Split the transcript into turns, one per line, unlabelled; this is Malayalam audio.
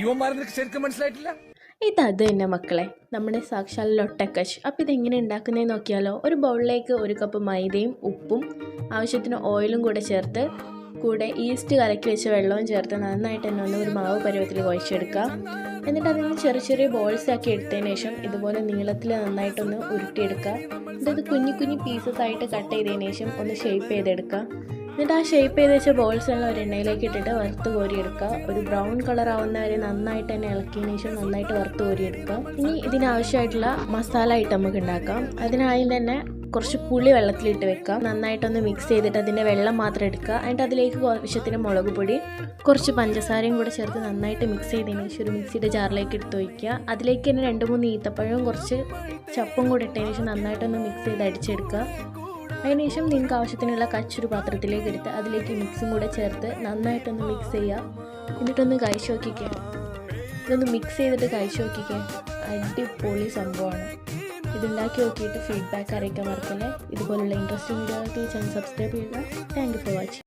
നിനക്ക് ശരിക്കും മനസ്സിലായിട്ടില്ല?
ഇത് അത് തന്നെ മക്കളെ. നമ്മുടെ സാക്ഷാൽ ലൊട്ടക്കഷ് അപ്പോൾ ഇതെങ്ങനെ ഉണ്ടാക്കുന്നതെന്ന് നോക്കിയാലോ? ഒരു ബൗളിലേക്ക് ഒരു കപ്പ് മൈദയും ഉപ്പും ആവശ്യത്തിന് ഓയിലും കൂടെ ചേർത്ത് കൂടെ ഈസ്റ്റ് കലക്കി വെച്ച വെള്ളവും ചേർത്ത് നന്നായിട്ട് തന്നെ ഒന്ന് ഒരു മാവ് പരുവത്തിൽ കുഴച്ചെടുക്കാം എന്നിട്ട് അതിന് ചെറിയ ചെറിയ ബോൾസ് ആക്കി എടുത്തതിന് ശേഷം ഇതുപോലെ നീളത്തിൽ നന്നായിട്ടൊന്ന് ഉരുട്ടിയെടുക്കുക. എന്നിട്ട് അത് കുഞ്ഞു കുഞ്ഞു പീസസ് ആയിട്ട് കട്ട് ചെയ്തതിന് ശേഷം ഒന്ന് ഷേപ്പ് ചെയ്തെടുക്കുക. എന്നിട്ട് ആ ഷേപ്പ് ചെയ്ത് വെച്ച ബോൾസ് എല്ലാം ഒരു എണ്ണയിലേക്ക് ഇട്ടിട്ട് വറുത്ത് കോരിയെടുക്കുക. ഒരു ബ്രൗൺ കളർ ആവുന്ന വരെ നന്നായിട്ട് തന്നെ ഇളക്കിയതിന് ശേഷം നന്നായിട്ട് വറുത്ത് കോരിയെടുക്കുക. ഇനി ഇതിനാവശ്യമായിട്ടുള്ള മസാല ഐറ്റം നമുക്ക് ഉണ്ടാക്കാം. അതിനായും തന്നെ കുറച്ച് പുളി വെള്ളത്തിലിട്ട് വെക്കുക. നന്നായിട്ടൊന്ന് മിക്സ് ചെയ്തിട്ട് അതിന്റെ വെള്ളം മാത്രം എടുക്കുക. എന്നിട്ട് അതിലേക്ക് ആവശ്യത്തിന് മുളക് പൊടി കുറച്ച് പഞ്ചസാരയും കൂടെ ചേർത്ത് നന്നായിട്ട് മിക്സ് ചെയ്തതിന് ശേഷം ഒരു മിക്സിയുടെ ജാറിലേക്ക് എടുത്ത് വയ്ക്കുക അതിലേക്ക് തന്നെ രണ്ട് മൂന്ന് ഈത്തപ്പഴവും കുറച്ച് ചപ്പും കൂടെ ഇട്ടതിന് ശേഷം നന്നായിട്ടൊന്ന് മിക്സ് ചെയ്ത് അടിച്ചെടുക്കുക. അതിനുശേഷം നിങ്ങൾക്ക് ആവശ്യത്തിനുള്ള കച്ചൊരു പാത്രത്തിലേക്ക് എടുത്ത് അതിലേക്ക് മിക്സും കൂടെ ചേർത്ത് നന്നായിട്ടൊന്ന് മിക്സ് ചെയ്യുക. എന്നിട്ടൊന്ന് കഴിച്ചു നോക്കിക്കുക ഇതൊന്ന് മിക്സ് ചെയ്തിട്ട് കഴിച്ചു നോക്കിക്കുക അടിപൊളി സംഭവമാണ്. ഇതുണ്ടാക്കി നോക്കിയിട്ട് ഫീഡ്ബാക്ക് അറിയിക്കാൻ മറക്കല്ലേ. ഇതുപോലുള്ള ഇൻട്രസ്റ്റിംഗ് വീഡിയോകൾക്ക് ഈ ചാനൽ സബ്സ്ക്രൈബ് ചെയ്യുക. Thank you for watching